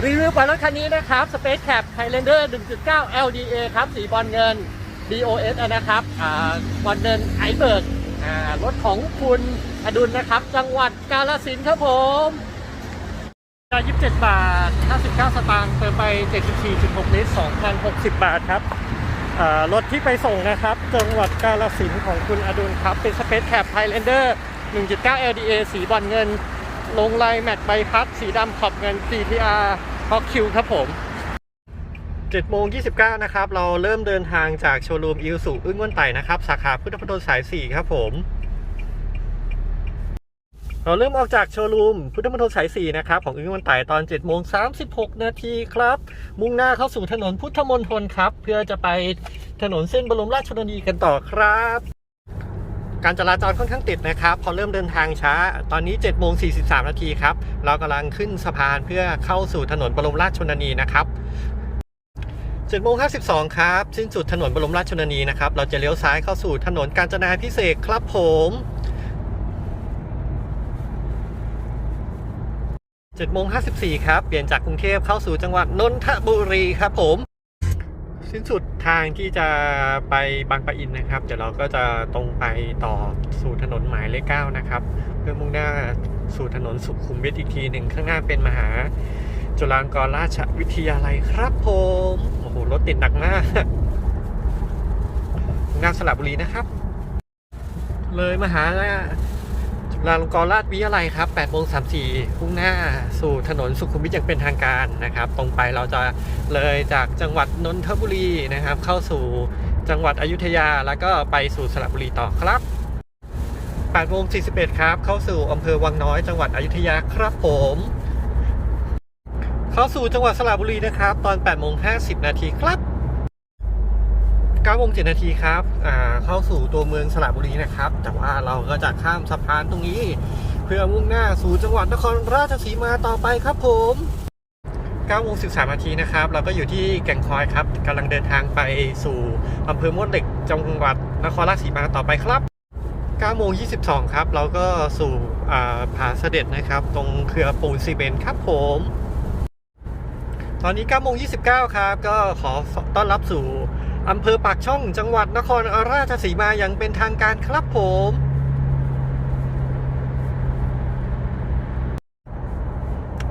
รีวิวบอลรถคันนี้นะครับ Space Cap Highlander 1.9 LDA ครับ สีบอลเงิน DOS นะครับบอลเงินไอเบิร์กรถของคุณอดุลนะครับ จังหวัดกาฬสินธุ์ครับผมจ่า27 บาท 59 สตางค์เติมไป 74.6 ลิตร 2,060 บาทครับรถที่ไปส่งนะครับ จังหวัดกาฬสินธุ์ของคุณอดุลครับ เป็น Space Cap Highlander 1.9 LDA สีบอลเงิน ลงลายแมตต์ใบพัด สีดำขอบเงิน CTR ฮอกคิวครับผม7โมง29 นะครับ เราเริ่มเดินทางจากโชว์รูมอิวสุอึ้งวันไต่นะครับ สาขาพุทธพนสาย 4 ครับผม เราเริ่มออกจากโชว์รูมพุทธมณฑลสาย 4 นะครับ ของอึ้งวันไต่ตอน7โมง36 นาทีครับ มุ่งหน้าเข้าสู่ถนนพุทธมณฑลครับ เพื่อจะไปถนนเส้นบรมราชชนนีกันต่อครับ การจราจรค่อนข้างติดนะครับ พอเริ่มเดินทางช้า ตอนนี้7โมง43นาทีครับ เรากำลังขึ้นสะพานเพื่อเข้าสู่ถนนบรมราชชนนีนะครับ7โมง52ครับ สิ้นสุดถนนบรมราชชนนีนะครับ เราจะเลี้ยวซ้ายเข้าสู่ถนนกาญจนาพิเศษครับผม7โมง54ครับ เปลี่ยนจากกรุงเทพเข้าสู่จังหวัดนนทบุรีครับผม สิ้นสุดทางที่จะไปบางปะอินนะครับ เดี๋ยวเราก็จะตรงไปต่อสู่ถนนหมายเลขเก้านะครับ เพื่อมุ่งหน้าสู่ถนนสุขุมวิทอีกทีหนึ่งข้างหน้าเป็นมหา จุฬาลงกรณราชวิทยาลัยครับผมโอ้โหรถติดหนักมากงหน้าสระบุรีนะครับ เลยมหา จุฬาลงกรราชวิทยาลัยครับ8โมง34มุ่งหน้าสู่ถนนสุขุมวิทอย่างเป็นทางการนะครับ ตรงไปเราจะเลยจากจังหวัดนนทบุรีนะครับ เข้าสู่จังหวัดอยุธยาแล้วก็ไปสู่สระบุรีต่อครับ8โมง41ครับ เข้าสู่อำเภอวังน้อยจังหวัดอยุธยาครับผม เข้าสู่จังหวัดสระบุรีนะครับ ตอน8โมง50นาทีครับ 9โมง7นาทีครับอ่าเข้าสู่ตัวเมืองสระบุรีนะครับ แต่ว่าเราก็จะข้ามสะพานตรงนี้ เพื่อมุ่งหน้าสู่จังหวัดนครราชสีมาต่อไปครับผม9โมง13นาทีนะครับ เราก็อยู่ที่แก่งคอยครับกำลังเดินทางไปสู่อำเภอมวดเหล็กจังหวัดนครราชสีมาต่อไปครับ9โมง22 ครับ เราก็สู่อ่าผาเสด็จนะครับ ตรงเครือปูนซีเมนต์ครับผมตอนนี้9โมง29 ครับ ก็ขอต้อนรับสู่ อำเภอปากช่องจังหวัดนครราชสีมาอย่างเป็นทางการครับผม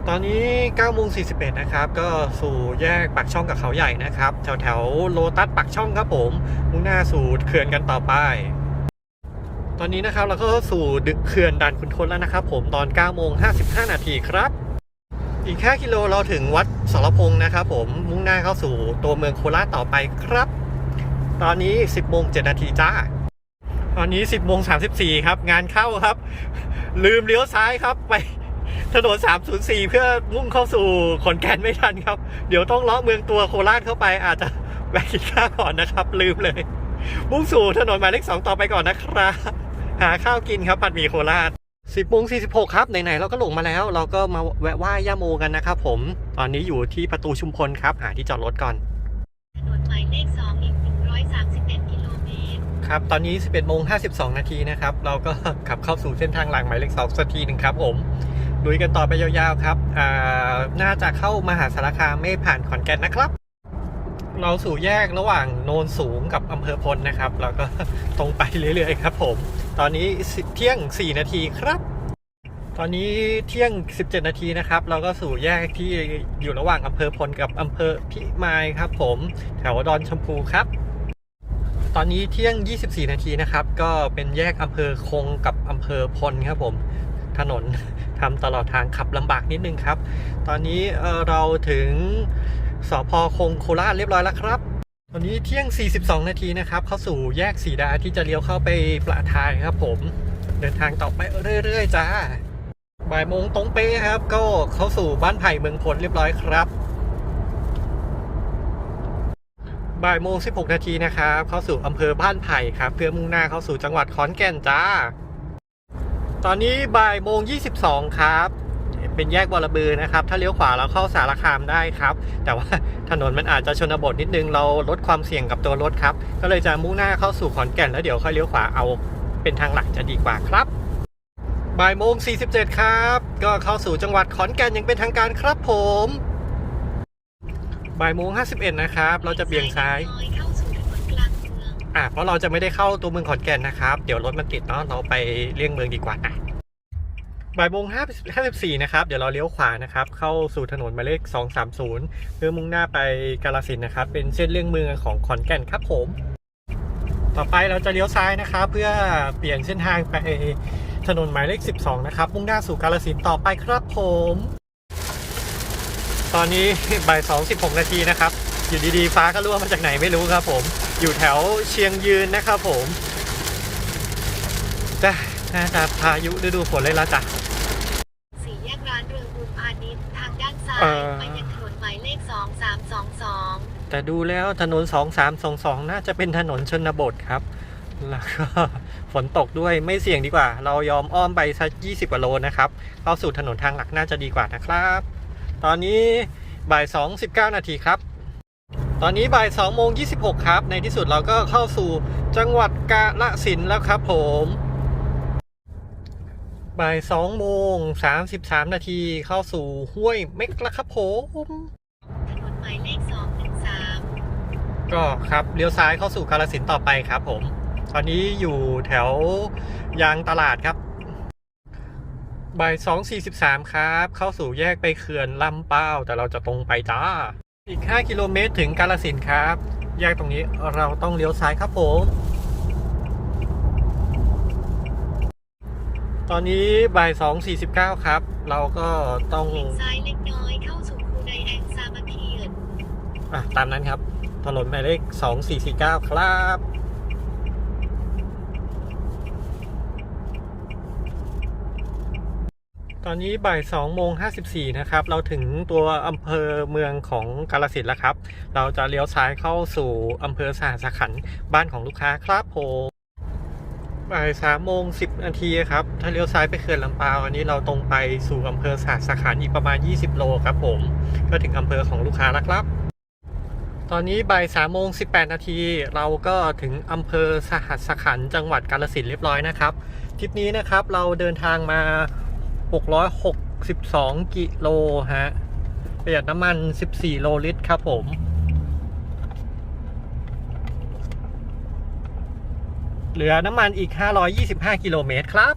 ตอนนี้9โมง41 นะครับ ก็สู่แยกปากช่องกับเขาใหญ่นะครับ แถวแถวโลตัสปากช่องครับผม มุ่งหน้าสู่เขื่อนกันต่อไป ตอนนี้นะครับเราก็สู่ดึกเขื่อนด่านขุนทนแล้วนะครับผมตอน9โมง55 นาทีครับอีกแค่กิโลเราถึงวัดสรพงศ์นะครับผมมุ่งหน้าเข้าสู่ตัวเมืองโคราชต่อไปครับ ตอนนี้ 10โมง7นาทีจ้า ตอนนี้ 10โมง34ครับ งานเข้าครับ ลืมเลี้ยวซ้ายครับไปถนน 304 เพื่อมุ่งเข้าสู่ขอนแก่นไม่ทันครับ เดี๋ยวต้องเลาะเมืองตัวโคราชเข้าไปอาจจะแวะกินข้าวก่อนนะครับ ลืมเลย มุ่งสู่ถนนหมายเลข2ต่อไปก่อนนะครับ หาข้าวกินครับผัดหมี่โคราช10โมง46 ครับ ไหน ๆ เราก็หลงมาแล้ว เราก็มาแวะไหว้ย่าโมกันนะครับผม ตอนนี้อยู่ที่ประตูชุมพลครับ หาที่จอดรถก่อน ถนนหมายเลข2อี ก131กิโลเมตร ครับ ตอนนี้ 11โมง52 นาทีนะครับ เราก็ขับเข้าสู่เส้นทางหลังหมายเลข2สักทีหนึ่งครับผมลุยกันต่อไปยาวๆครับ อ่า น่าจะเข้ามหาสารคามไม่ผ่านขอนแก่นนะครับ เราสู่แยกระหว่างโนนสูงกับอำเภอพลนะครับแล้วก็ตรงไปเรื่อยๆครับผม ตอนนี้เที่ยง 4 นาทีครับ ตอนนี้เที่ยง 17 นาทีนะครับ เราก็สู่แยกที่อยู่ระหว่างอำเภอพลกับอำเภอพิมายครับ ผม แถวดอนชมพูครับ ตอนนี้เที่ยง 24 นาทีนะครับ ก็เป็นแยกอำเภอคงกับอำเภอพลครับผม ถนนทำตลอดทางขับลำบากนิดนึงครับ ตอนนี้เเราถึงสพคงโคราชเรียบร้อยแล้วครับ ตอนนี้เที่ยง 42 นาทีนะครับ เข้าสู่แยกสีดาที่จะเลี้ยวเข้าไปประทายครับผม เดินทางต่อไปเรื่อย ๆ จ้าบ่ายโมงตรงเป๊ะครับ ก็เข้าสู่บ้านไผ่เมืองพลเรียบร้อยครับ บ่ายโมง16 นาทีนะครับ เข้าสู่อำเภอบ้านไผ่ครับ เพื่อมุ่งหน้าเข้าสู่จังหวัดขอนแก่นจ้า ตอนนี้บ่ายโมง 22 ครับ เป็นแยกบอระบือนะครับ ถ้าเลี้ยวขวาเราเข้าสารคามได้ครับ แต่ว่าถนนมันอาจจะชนบทนิดนึง เราลดความเสี่ยงกับตัวรถครับ ก็เลยจะมุ่งหน้าเข้าสู่ขอนแก่นแล้วเดี๋ยวค่อยเลี้ยวขวาเอาเป็นทางหลักจะดีกว่าครับบ่ายโมง 47 ครับ ก็เข้าสู่จังหวัดขอนแก่นยังเป็นทางการครับผม บ่ายโมงห้าสิบเอ็ดนะครับ เราจะเบี่ยงซ้ายน้อยเข้าสู่ถนนกลางเมืองอะเพราะเราจะไม่ได้เข้าตัวเมืองขอนแก่นนะครับ เดี๋ยวรถมันติดเนาะเราไปเลี่ยงเมืองดีกว่านะบ่ายโมงห้าห้าสิบสี่นะครับ เดี๋ยวเราเลี้ยวขวานะครับ เข้าสู่ถนนหมายเลขสองสามศูนย์เพื่อมุ่งหน้าไปกาลสินธุ์นะครับ เป็นเส้นเลี่ยงเมืองของขอนแก่นครับผม ต่อไปเราจะเลี้ยวซ้ายนะครับ เพื่อเปลี่ยนเส้นทางไปถนนหมายเลข 12 นะครับ มุ่งหน้าสู่กาลสินธุ์ต่อไปครับผม ตอนนี้บ่าย2 16นาทีนะครับ อยู่ดีๆ ฟ้าก็รั่วมาจากไหนไม่รู้ครับผม อยู่แถวเชียงยืนนะครับผมจ้ะน่าจะพายุฤดูฝนเลยละจ้ะสี่แยกร้านเรืองบุญพาณิชย์ทางด้านซ้ายเอ่อไปยังถนนหมายเลข2322แต่ดูแล้วถนน2322น่าจะเป็นถนนชนบทครับ แล้วก็ฝนตกด้วยไม่เสี่ยงดีกว่า เรายอมอ้อมไปสัก20กว่าโลนะครับเข้าสู่ถนนทางหลักน่าจะดีกว่านะครับ ตอนนี้บ่าย2 19นาทีครับ ตอนนี้บ่าย2โมง26 ครับ ในที่สุดเราก็เข้าสู่จังหวัดกาฬสินธุ์แล้วครับผมบ่าย2โมง33 นาทีเข้าสู่ห้วยเม็กแล้วครับผมถนนหมายเลข213ก็ครับเลี้ยวซ้ายเข้าสู่กาลสินธุ์ต่อไปครับผม ตอนนี้อยู่แถวยางตลาดครับ บ่ายสองสี่สิบสามครับ เข้าสู่แยกไปเขื่อนลำเป้า แต่เราจะตรงไปจ้า อีก 5 กิโลเมตรถึงกาลสินธุ์ครับ แยกตรงนี้เราต้องเลี้ยวซ้ายครับผม ตอนนี้บ่ายสองสี่สิบเก้าครับ เราก็ต้องเลี้ยวซ้ายเล็กน้อยเข้าสู่คูไดแองซามาเคียนอะ ตามนั้นครับ ถนนหมายเลขสองสี่สี่เก้าครับ ตอนนี้บ่ายสองโมงห้าสิบสี่นะครับ เราถึงตัวอำเภอเมืองของกาลสินแล้วครับ เราจะเลี้ยวซ้ายเข้าสู่อำเภอสหสขันบ้านของลูกค้าครับผมบ่ายสามโมงสิบนาทีครับ ถ้าเลี้ยวซ้ายไปเขื่อนลำปาวอันนี้เราตรงไปสู่อำเภอสหสขันอีกประมาณ 20 โลครับผม ก็ถึงอำเภอของลูกค้าแล้วครับตอนนี้บ่ายสามโมงสิบแปดนาทีเราก็ถึงอำเภอสหัสขันจังหวัดกาฬสินเรียบร้อยนะครับ ทริปนี้นะครับเราเดินทางมา 662 กิโลฮะ ประหยัดน้ำมัน 14 โลลิตรครับผม เหลือน้ำมันอีก 525 กิโลเมตรครับ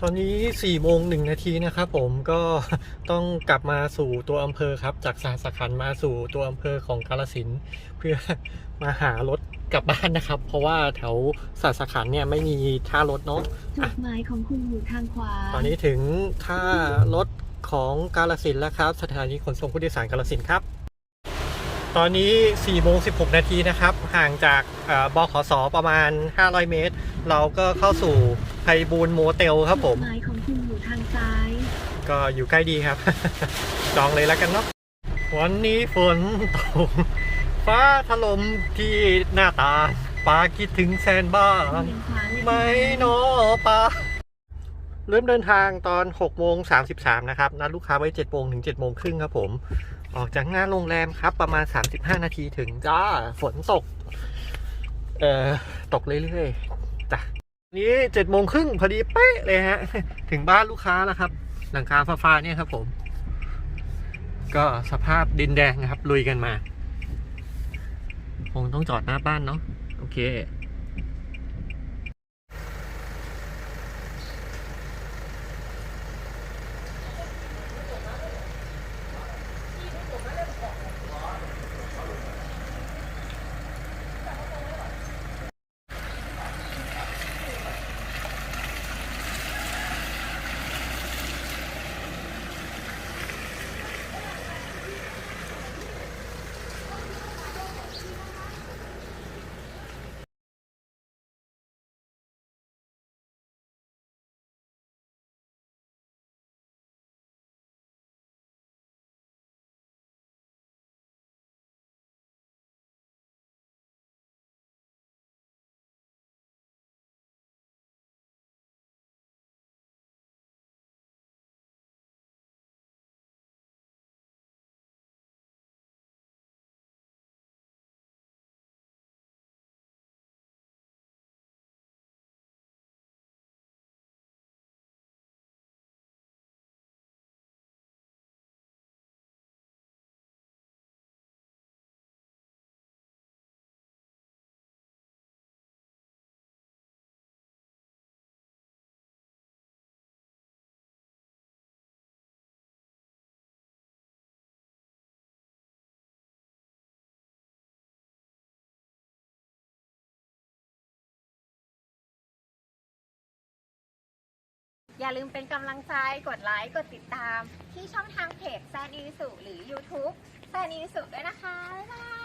ตอนนี้4โมง1นาทีนะครับผมก็ต้องกลับมาสู่ตัวอำเภอครับ จากสาสขันธ์มาสู่ตัวอำเภอของกาลสินธุ์เพื่อมาหารถ กลับบ้านนะครับ เพราะว่าแถวสาสขันธ์เนี่ยไม่มีท่ารถเนาะจุดหมายของคุณอยู่ทางขวา ตอนนี้ถึงท่ารถของกาลสินธุ์แล้วครับ สถานีขนส่งผู้โดยสารกาลสินธุ์ครับ ตอนนี้4โมง16 นาทีนะครับ ห่างจากเอ่อบขสประมาณ 500 เมตร เราก็เข้าสู่ไพบูลย์โมเตลครับผมจุดหมายของคุณอยู่ทางซ้าย ก็อยู่ใกล้ดีครับ จองเลยแล้วกันเนาะวันนี้ฝนตก ฟ้าถล่มที่หน้าตาปาคิดถึงแซนบ้างไหมน้อยเนอปาเริ่มเดินทางตอน6โมง33 นะครับ นัดลูกค้าไว้7โมงถึง7โมงครึ่งครับผม ออกจากหน้าโรงแรมครับ ประมาณ 35 นาทีถึงจ้า ฝนตก เอ่อ ตกเรื่อยๆจ้ะนี้7โมงครึ่งพอดีเป๊ะเลยฮะ ถึงบ้านลูกค้าแล้วครับ หลังคาฟ้าๆเนี่ยครับผม ก็สภาพดินแดงนะครับ ลุยกันมา คงต้องจอดหน้าบ้านเนาะโอเค อย่าลืมเป็นกำลังใจ กดไลค์ กดติดตาม ที่ช่องทางเพจแซนอีสุหรือ YouTube แซนอีสุด้วยนะคะ บ๊ายบาย